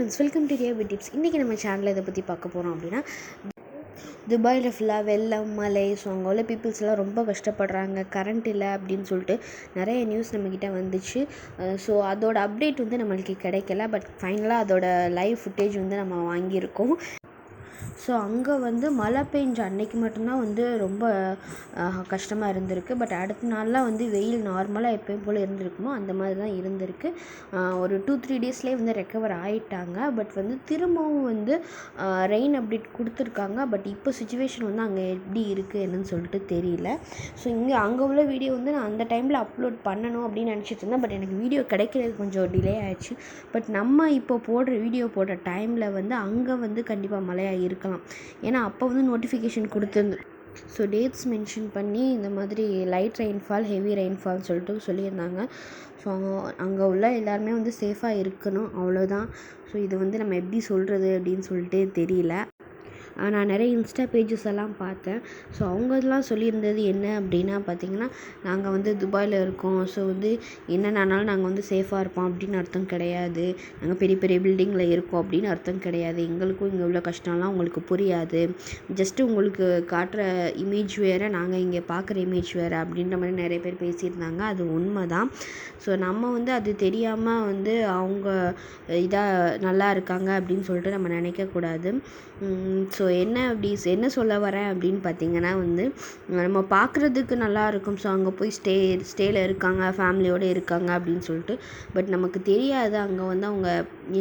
Tips இன்றைக்கி நம்ம சேனலில் இதை பற்றி பார்க்க போகிறோம் அப்படின்னா துபாயில் ஃபுல்லாக வெள்ளம் மலை ஸோ அங்கே உள்ள பீப்புள்ஸ்லாம் ரொம்ப கஷ்டப்படுறாங்க. கரண்ட் இல்லை அப்படின்னு சொல்லிட்டு நிறைய நியூஸ் நம்மக்கிட்ட வந்துச்சு. ஸோ அதோட அப்டேட் வந்து நம்மளுக்கு கிடைக்கல. பட் ஃபைனலாக அதோட லைவ் ஃபுட்டேஜ் வந்து நம்ம வாங்கியிருக்கோம். ஸோ அங்கே வந்து மழை பெஞ்ச அன்னைக்கு மட்டும்தான் வந்து ரொம்ப கஷ்டமாக இருந்திருக்கு. பட் அடுத்த நாள்லாம் வந்து வெயில் நார்மலாக எப்பயும் போல் இருந்திருக்குமோ அந்த மாதிரி தான் இருந்திருக்கு ஒரு டூ த்ரீ டேஸ்லேயே வந்து ரெக்கவர் ஆகிட்டாங்க பட் வந்து திரும்பவும் வந்து ரெயின் அப்டேட் கொடுத்துருக்காங்க. பட் இப்போ சுச்சுவேஷன் வந்து அங்கே எப்படி இருக்குது என்னன்னு சொல்லிட்டு தெரியல. ஸோ இங்கே அங்கே உள்ள வீடியோ வந்து நான் அந்த டைமில் அப்லோட் பண்ணணும் அப்படின்னு நினச்சிட்டு இருந்தேன். பட் எனக்கு வீடியோ கிடைக்கிறது கொஞ்சம் டிலே ஆயிடுச்சு. பட் நம்ம இப்போ போடுற வீடியோ போடுற டைமில் வந்து அங்கே வந்து கண்டிப்பாக மழையாக இருக்கலாம். ஏன்னா அப்போ வந்து நோட்டிஃபிகேஷன் கொடுத்துருந்து ஸோ டேட்ஸ் மென்ஷன் பண்ணி இந்த மாதிரி லைட் ரெயின்ஃபால் ஹெவி ரெயின்ஃபால் சொல்லிட்டு சொல்லியிருந்தாங்க. ஸோ அங்கே உள்ள எல்லாருமே வந்து சேஃபாக இருக்கணும் அவ்வளோதான் ஸோ இது வந்து நம்ம எப்படி சொல்கிறது அப்படின்னு சொல்லிட்டு தெரியல. நான் நிறைய இன்ஸ்டா பேஜஸ் எல்லாம் பார்த்தேன். ஸோ அவங்க இதெல்லாம் சொல்லியிருந்தது என்ன அப்படின்னா பார்த்திங்கன்னா நாங்கள் வந்து துபாயில் இருக்கோம். ஸோ வந்து என்னென்னாலும் நாங்கள் வந்து சேஃபாக இருப்போம் அப்படின்னு அர்த்தம் கிடையாது. நாங்கள் பெரிய பெரிய பில்டிங்கில் இருக்கோம் அப்படின்னு அர்த்தம் கிடையாது. எங்களுக்கும் இங்கே உள்ள கஷ்டம்லாம் உங்களுக்கு புரியாது. ஜஸ்ட்டு உங்களுக்கு காட்டுற இமேஜ் வேறு நாங்கள் இங்கே பார்க்குற இமேஜ் வேறு அப்படின்ற மாதிரி நிறைய பேர் பேசியிருந்தாங்க. அது உண்மை தான் ஸோ நம்ம வந்து அது தெரியாமல் வந்து அவங்க இதாக நல்லா இருக்காங்க அப்படின்னு சொல்லிட்டு நம்ம நினைக்கக்கூடாது. ஸோ என்ன அப்படி என்ன சொல்ல வரேன் அப்படின்னு பார்த்தீங்கன்னா வந்து நம்ம பார்க்குறதுக்கு நல்லா இருக்கும். ஸோ அங்கே போய் ஸ்டே ஸ்டேயில் இருக்காங்க ஃபேமிலியோடு இருக்காங்க அப்படின்னு சொல்லிட்டு. பட் நமக்கு தெரியாது அங்கே வந்து அவங்க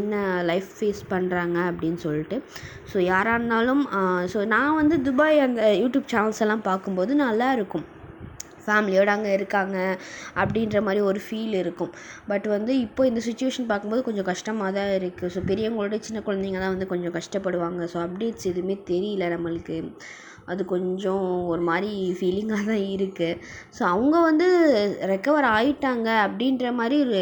என்ன லைஃப் ஃபேஸ் பண்ணுறாங்க அப்படின்னு சொல்லிட்டு. ஸோ யாராக இருந்தாலும் ஸோ நான் வந்து துபாய் அந்த யூடியூப் சேனல்ஸ் எல்லாம் பார்க்கும்போது நல்லா இருக்கும். ஃபேமிலியோடு அங்கே இருக்காங்க அப்படின்ற மாதிரி ஒரு ஃபீல் இருக்கும். பட் வந்து இப்போ இந்த சுச்சுவேஷன் பார்க்கும்போது கொஞ்சம் கஷ்டமாக தான் இருக்குது ஸோ பெரியவங்களோட சின்ன குழந்தைங்க தான் வந்து கொஞ்சம் கஷ்டப்படுவாங்க. ஸோ அப்டேட்ஸ் எதுவுமே தெரியல நம்மளுக்கு. அது கொஞ்சம் ஒரு மாதிரி ஃபீலிங்காக தான் இருக்குது ஸோ அவங்க வந்து ரெக்கவர் ஆகிட்டாங்க அப்படின்ற மாதிரி ஒரு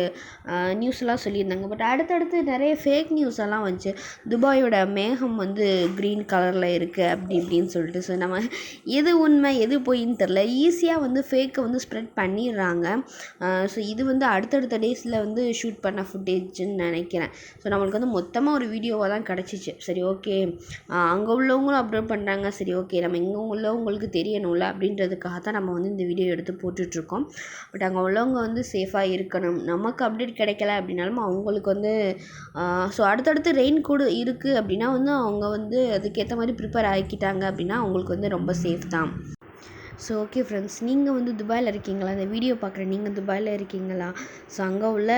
நியூஸ்லாம் சொல்லியிருந்தாங்க. பட் அடுத்தடுத்து நிறைய ஃபேக் நியூஸ் எல்லாம் வந்துச்சு. துபாயோட மேகம் வந்து க்ரீன் கலரில் இருக்குது அப்படி இப்படின்னு சொல்லிட்டு. ஸோ நம்ம எது உண்மை எது பொய்ன்னு தெரில ஈஸியாக வந்து ஃபேக்கை வந்து ஸ்ப்ரெட் பண்ணிடுறாங்க. ஸோ இது வந்து அடுத்தடுத்த டேஸில் வந்து ஷூட் பண்ண ஃபுட்டேஜ்னு நினைக்கிறேன். ஸோ நம்மளுக்கு வந்து மொத்தமாக ஒரு வீடியோவாக தான் கிடச்சிச்சு. சரி ஓகே அங்கே உள்ளவங்களும் அப்லோட் பண்ணுறாங்க சரி ஓகே நம்ம இங்கே உள்ளவங்களுக்கு தெரியணும்ல அப்படின்றதுக்காக தான் நம்ம வந்து இந்த வீடியோ எடுத்து போட்டுட்ருக்கோம். பட் அங்கே உள்ளவங்க வந்து சேஃபாக இருக்கணும். நமக்கு அப்டேட் கிடைக்கல அப்படின்னாலும் அவங்களுக்கு வந்து ஸோ அடுத்தடுத்து ரெயின் கூட இருக்குது அப்படின்னா வந்து அவங்க வந்து அதுக்கேற்ற மாதிரி ப்ரிப்பேர் ஆகிக்கிட்டாங்க அப்படின்னா அவங்களுக்கு வந்து ரொம்ப சேஃப் தான். ஸோ ஓகே ஃப்ரெண்ட்ஸ் நீங்கள் வந்து துபாயில் இருக்கீங்களா? இந்த வீடியோ பார்க்குற நீங்கள் துபாயில் இருக்கீங்களா? ஸோ அங்கே உள்ள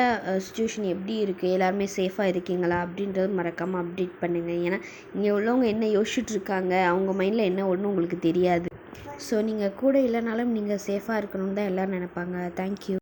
சுச்சுவேஷன் எப்படி இருக்குது எல்லாருமே சேஃபாக இருக்கீங்களா? அப்படின்றது மறக்காமல் அப்டேட் பண்ணுங்கள் ஏன்னா இங்கே உள்ளவங்க என்ன யோசிச்சுட்ருக்காங்க அவங்க மைண்டில் என்ன ஒன்று உங்களுக்கு தெரியாது. ஸோ நீங்கள் கூட இல்லைனாலும் நீங்கள் சேஃபாக இருக்கணும்னு தான் எல்லோரும் நினைப்பாங்க. தேங்க்யூ